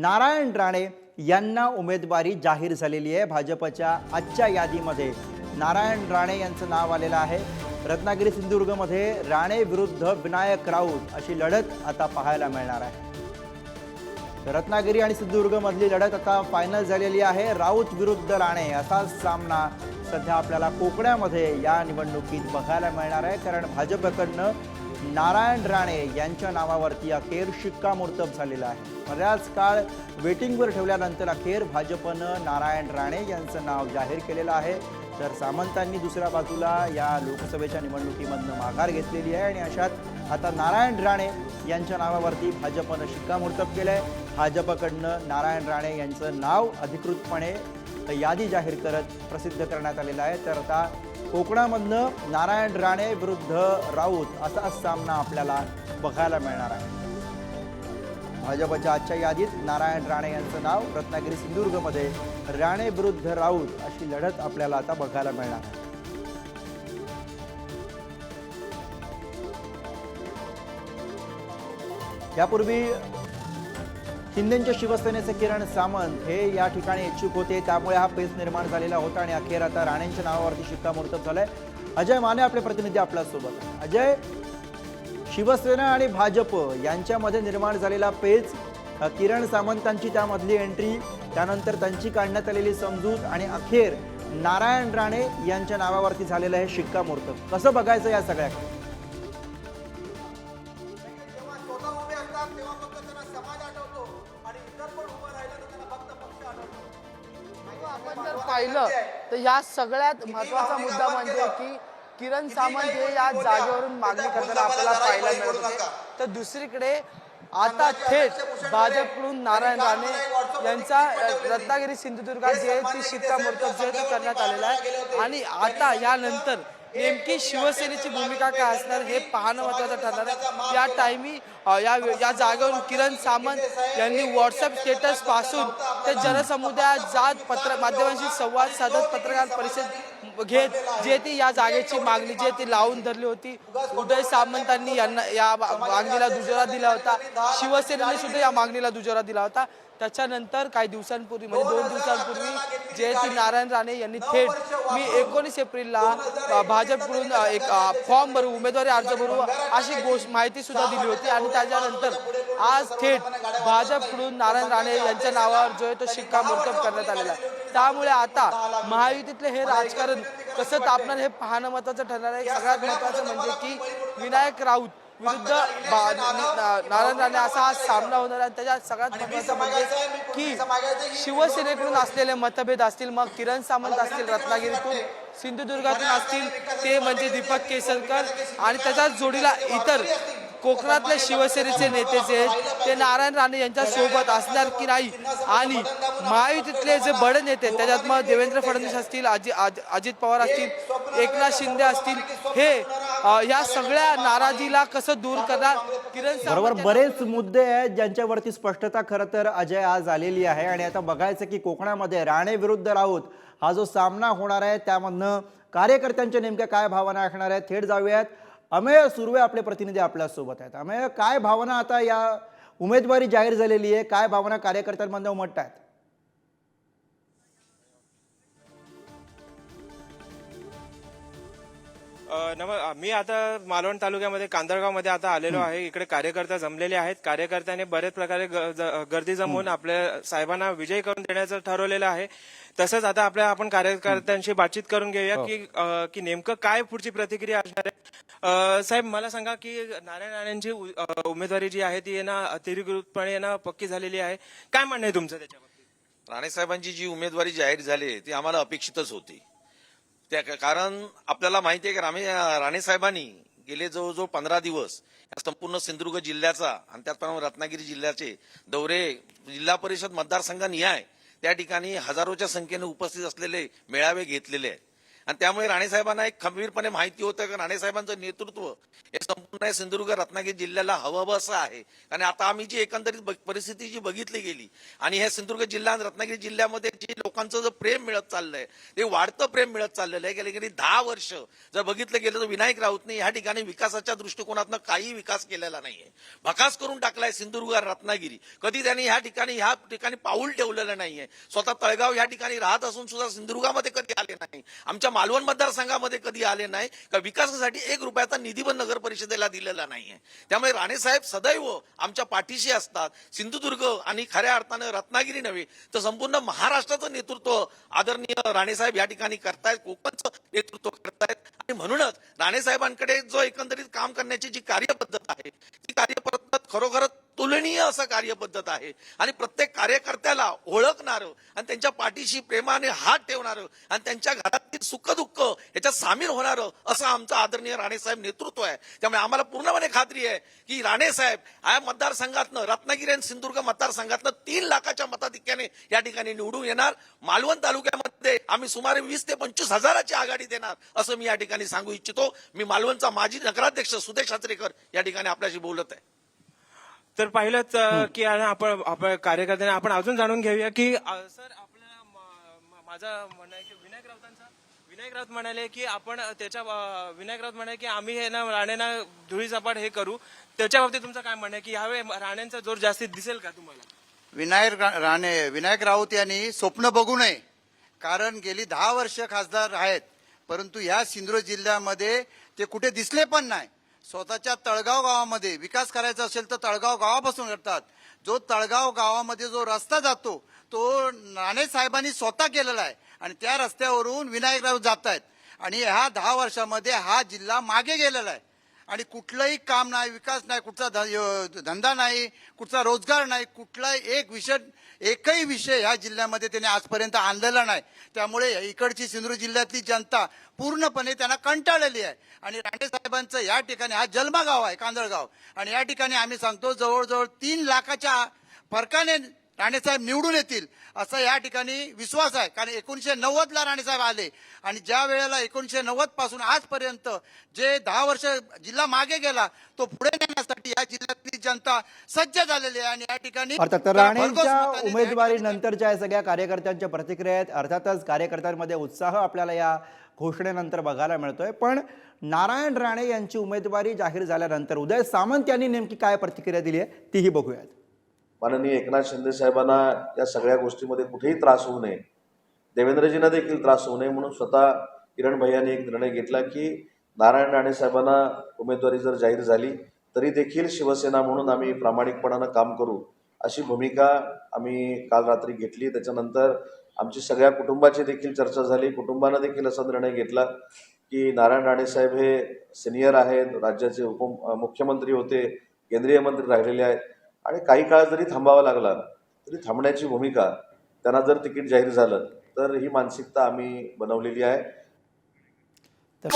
नारायण राणे यांना उमेदवारी जाहीर झालेली आहे. भाजपच्या आजच्या यादीमध्ये नारायण राणे यांचं नाव आलेलं आहे. रत्नागिरी सिंधुदुर्गमध्ये राणे विरुद्ध विनायक राऊत अशी लढत आता पाहायला मिळणार आहे. रत्नागिरी आणि सिंधुदुर्गमधली लढत आता फायनल झालेली आहे. राऊत विरुद्ध राणे असा सामना सध्या आपल्याला कोकणामध्ये या निवडणुकीत बघायला मिळणार आहे. कारण भाजपकडनं नारायण राणे यांच्या नावावरती अखेर शिक्कामोर्तब झालेला आहे. बऱ्याच काळ वेटिंगवर ठेवल्यानंतर अखेर भाजपनं नारायण राणे यांचं नाव जाहीर केलेलं आहे. तर सामंतांनी दुसऱ्या बाजूला या लोकसभेच्या निवडणुकीमधनं माघार घेतलेली आहे आणि अशात आता नारायण राणे यांच्या नावावरती भाजपनं शिक्कामोर्तब केलं आहे भाजपकडनं नारायण राणे यांचं नाव अधिकृतपणे यादी जाहीर करत प्रसिद्ध करण्यात आलेलं आहे. तर आता कोकणामधनं नारायण राणे विरुद्ध राऊत असा सामना आपल्याला बघायला मिळणार आहे. भाजपच्या आजच्या यादीत नारायण राणे यांचं नाव रत्नागिरी सिंधुदुर्गमध्ये राणे विरुद्ध राऊत अशी लढत आपल्याला आता बघायला मिळणार आहे. यापूर्वी शिंदेच्या शिवसेनेचे किरण सामंत हे या ठिकाणी इच्छुक होते. त्यामुळे हा पेच निर्माण झालेला होता आणि अखेर आता राणेंच्या नावावरती शिक्कामोर्तब झालंय. अजय माने आपले प्रतिनिधी आपल्यासोबत सोबत अजय शिवसेना आणि भाजप यांच्यामध्ये निर्माण झालेला पेच किरण सामंतांची त्यामधली एंट्री त्यानंतर त्यांची काढण्यात आलेली समजूत आणि अखेर नारायण राणे यांच्या नावावरती झालेलं हे शिक्कामोर्तब. कसं बघायचं या सगळ्याकडे आपण जर पाहिलं तर या सगळ्यात महत्त्वाचा मुद्दा म्हणजे की किरण सामंत हे या जागेवरून मागणी करताना आपल्याला पाहायला मिळत होते. तर दुसरीकडे आता थेट भाजपकडून नारायण राणे यांचा रत्नागिरी सिंधुदुर्गात जे आहे ती शिक्कामोर्तब जे करण्यात आलेलं आहे. आणि आता यानंतर नेमकी शिवसेनेची भूमिका काय असणार हे पाहणं महत्वाचं ठरणार. आहे या टायमी या या जागेवरून किरण सामंत यांनी व्हॉट्सअप स्टेटसपासून ते जनसमुदायात जात पत्र माध्यमांशी संवाद साधत पत्रकार परिषद घेत जे ती या जागेची मागणी जे ती लावून धरली होती. उदय सामंतांनी यांना या मागणीला दुजोरा दिला होता. शिवसेनेने सुद्धा या मागणीला दुजोरा दिला होता. त्याच्यानंतर काही दिवसांपूर्वी म्हणजे दोन दिवसांपूर्वी जे ती नारायण राणे यांनी थेट मी एकोणीस एप्रिलला भाजपकडून एक फॉर्म भरू उमेदवारी अर्ज भरू अशी गोष्ट माहिती सुद्धा दिली होती. आणि त्याच्यानंतर आज थेट भाजपकडून नारायण राणे यांच्या नावावर जो आहे तो शिक्कामोर्तब करण्यात आलेला आहे. त्यामुळे आता महायुतीतले हे राजकारण कसं तापणार हे पाहणं महत्वाचं ठरणार आहे. सगळ्यात महत्वाचं म्हणजे की विनायक राऊत विरुद्ध नारायण राणे असा हा सामना होणार आहे. आणि त्याच्यात सगळ्यात महत्वाचं म्हणजे की शिवसेनेकडून असलेले मतभेद असतील मग किरण सामंत असतील रत्नागिरीतून सिंधुदुर्गातून असतील ते म्हणजे दीपक केसरकर आणि त्याच्याच जोडीला इतर कोकणातले शिवसेनेचे नेते जे आहेत. ते नारायण राणे यांच्या सोबत असणार की नाही? आणि महायुतीतले जे बडे नेते त्याच्यात मग देवेंद्र फडणवीस असतील अजि अज- अजित पवार असतील एकनाथ शिंदे असतील हे या सगळ्या नाराजीला कसं दूर करणार? किरण बरोबर बरेच मुद्दे आहेत ज्यांच्यावरती स्पष्टता खरं तर अजय आज आलेली आहे. आणि आता बघायचं की कोकणामध्ये राणे विरुद्ध राऊत हा जो सामना होणार आहे त्यामधनं कार्यकर्त्यांच्या नेमक्या काय भावना असणार आहेत थेट जाऊयात. अमेय सुर्वे आपले प्रतिनिधी आपल्यासोबत आहेत. अमेय काय भावना आता या उमेदवारी जाहीर झालेली आहे? काय भावना कार्यकर्त्यांमधनं उमटत आहेत नम मी आता मालवण तालुक्यामध्ये कांदळगावमध्ये आता आलेलो आहे. इकडे कार्यकर्ता जमलेले आहेत. कार्यकर्त्यांनी बरेच प्रकारे गर्दी जमवून आपल्या साहेबांना विजय करून देण्याचं ठरवलेलं आहे. तसंच आता आपल्या आपण कार्यकर्त्यांशी बातचीत करून घेऊया की अ, की नेमकं काय पुढची प्रतिक्रिया असणार आहे. साहेब मला सांगा की नारायण राणेंची उमेदवारी जी आहे ती ना अतिरिक्तपणे ना पक्की झालेली आहे. काय म्हणणं आहे तुमचं त्याच्यावर राणेसाहेबांची जी उमेदवारी जाहीर झाली ती आम्हाला अपेक्षितच होती. त्या कारण आपल्याला माहिती आहे की रामे राणेसाहेबांनी गेले जवळजवळ पंधरा दिवस या संपूर्ण सिंधुदुर्ग जिल्ह्याचा आणि त्याचप्रमाणे रत्नागिरी जिल्ह्याचे दौरे जिल्हा परिषद मतदारसंघनिहाय त्या ठिकाणी हजारोच्या संख्येने उपस्थित असलेले मेळावे घेतलेले आहेत. आणि त्यामुळे राणेसाहेबांना एक खंबीरपणे माहिती होतं की राणेसाहेबांचं नेतृत्व हे संपूर्ण सिंधुदुर्ग रत्नागिरी जिल्ह्याला हवं असं आहे. कारण आता आम्ही जी एकंदरीत परिस्थिती जी बघितली गेली आणि हे सिंधुदुर्ग जिल्हा आणि रत्नागिरी जिल्ह्यामध्ये जे लोकांचं जे प्रेम मिळत चाललंय ते वाढतं प्रेम मिळत चाललेलं आहे गेली गेली दहा वर्ष जर बघितलं गेलं तर विनायक राऊतने या ठिकाणी विकासाच्या दृष्टिकोनातनं काही विकास केलेला नाहीये. भकास करून टाकलाय सिंधुदुर्ग आणि रत्नागिरी. कधी त्यांनी ह्या ठिकाणी ह्या ठिकाणी पाऊल ठेवलेलं नाहीये. स्वतः तळगाव या ठिकाणी राहत असून सुद्धा सिंधुदुर्गामध्ये कधी आले नाही. आमच्या मालवण मतदारसंघामध्ये कधी आले नाही. का विकासासाठी एक रुपयाचा निधी पण नगर परिषदेला दिलेला नाहीये. त्यामुळे राणेसाहेब सदैव आमच्या पाठीशी असतात. सिंधुदुर्ग आणि खऱ्या अर्थानं रत्नागिरी नव्हे तर संपूर्ण महाराष्ट्राचं नेतृत्व आदरणीय राणेसाहेब या ठिकाणी करतायत कोकणचं नेतृत्व करतायत. आणि म्हणूनच राणेसाहेबांकडे जो एकंदरीत काम करण्याची जी कार्यपद्धत आहे ती कार्यपद्धत खरोखरच अतुलनीय असं कार्यपद्धत आहे. आणि प्रत्येक कार्यकर्त्याला ओळखणारं आणि त्यांच्या पाठीशी प्रेमाने हात ठेवणारं आणि त्यांच्या घरातील सुख दुःख याच्यात सामील होणारं असं आमचं आदरणीय राणेसाहेब नेतृत्व आहे. त्यामुळे आम्हाला पूर्णपणे खात्री आहे की राणेसाहेब या मतदारसंघातनं रत्नागिरी आणि सिंधुदुर्ग मतदारसंघातनं तीन लाखाच्या मताधिक्याने या ठिकाणी निवडून येणार. मालवण तालुक्यामध्ये आम्ही सुमारे वीस ते पंचवीस हजाराची आघाडी देणार असं मी या ठिकाणी सांगू इच्छितो. मी मालवणचा माजी नगराध्यक्ष सुदेश आचरेकर या ठिकाणी आपल्याशी बोलत आहे. तर पाहिलंच की आपण आपण कार्यकर्त्यांना आपण अजून जाणून घेऊया की अ, सर म- म- माझं म्हणणं आहे की विनायक राऊतांचा विनायक राऊत म्हणाले की आपण त्याच्या अ, विनायक राऊत म्हणाले की आम्ही हे ना राणेंना धुळी सपाट हे करू. त्याच्या बाबतीत तुमचं काय म्हणणं आहे? की यावेळी राणेंचा जोर जास्तीत दिसेल का तुम्हाला? विनायक रा- राणे विनायक राऊत यांनी स्वप्न बघू नये. कारण गेली दहा वर्ष खासदार आहेत. परंतु ह्या सिंधुदुर्ग जिल्ह्यामध्ये ते कुठे दिसले पण नाही. स्वतःच्या तळगाव गावामध्ये विकास करायचा असेल तर तळगाव गावापासून करतात. जो तळगाव गावामध्ये जो रस्ता जातो तो नाणे साहेबांनी स्वतः केलेला आहे आणि त्या रस्त्यावरून विनायकराव जात आहेत आणि ह्या दहा वर्षामध्ये हा जिल्हा मागे गेलेला आहे. आणि कुठलंही काम नाही विकास नाही कुठचा ध- धंदा नाही कुठचा रोजगार नाही कुठलाही एक विषय एकही विषय ह्या जिल्ह्यामध्ये त्याने आजपर्यंत आणलेला नाही. त्यामुळे इकडची सिंधुदुर्ग जिल्ह्यातली जनता पूर्णपणे त्यांना कंटाळलेली आहे. आणि राणे साहेबांचं या ठिकाणी हा जन्मगाव आहे कांदळगाव. आणि या ठिकाणी आम्ही सांगतो जवळजवळ तीन लाखाच्या फरकाने राणेसाहेब निवडून येतील असा या ठिकाणी विश्वास आहे. कारण एकोणीशे नव्वद ला राणेसाहेब आले आणि ज्या वेळेला एकोणीशे नव्वदपासून आजपर्यंत जे दहा वर्ष जिल्हा मागे गेला तो पुढे नेण्यासाठी या जिल्ह्यातली जनता सज्ज झालेली आहे आणि या ठिकाणी राणेंच्या उमेदवारी नंतरच्या या सगळ्या कार्यकर्त्यांच्या प्रतिक्रिया आहेत. अर्थातच कार्यकर्त्यांमध्ये उत्साह आपल्याला या घोषणेनंतर बघायला मिळतोय. पण नारायण राणे यांची उमेदवारी जाहीर झाल्यानंतर उदय सामंत यांनी नेमकी काय प्रतिक्रिया दिली आहे तीही बघूयात. माननीय एकनाथ शिंदे साहेबांना या सगळ्या गोष्टीमध्ये कुठेही त्रास होऊ नये. देवेंद्रजींना देखील त्रास होऊ नये म्हणून स्वतः किरण भैयानी एक निर्णय घेतला की नारायण राणे साहेबांना उमेदवारी जर जाहीर झाली तरी देखील शिवसेना म्हणून आम्ही प्रामाणिकपणानं काम करू अशी भूमिका आम्ही काल रात्री घेतली. त्याच्यानंतर आमची सगळ्या कुटुंबाची देखील चर्चा झाली. कुटुंबानं देखील असा निर्णय घेतला की नारायण राणे साहेब हे सिनियर आहेत राज्याचे उप मुख्यमंत्री होते केंद्रीय मंत्री राहिलेले आहेत. आणि काही काळ जरी थांबावा लागला तरी थांबण्याची भूमिका त्यांना जर तिकीट जाहीर झालं तर ही मानसिकता आम्ही बनवलेली आहे. तर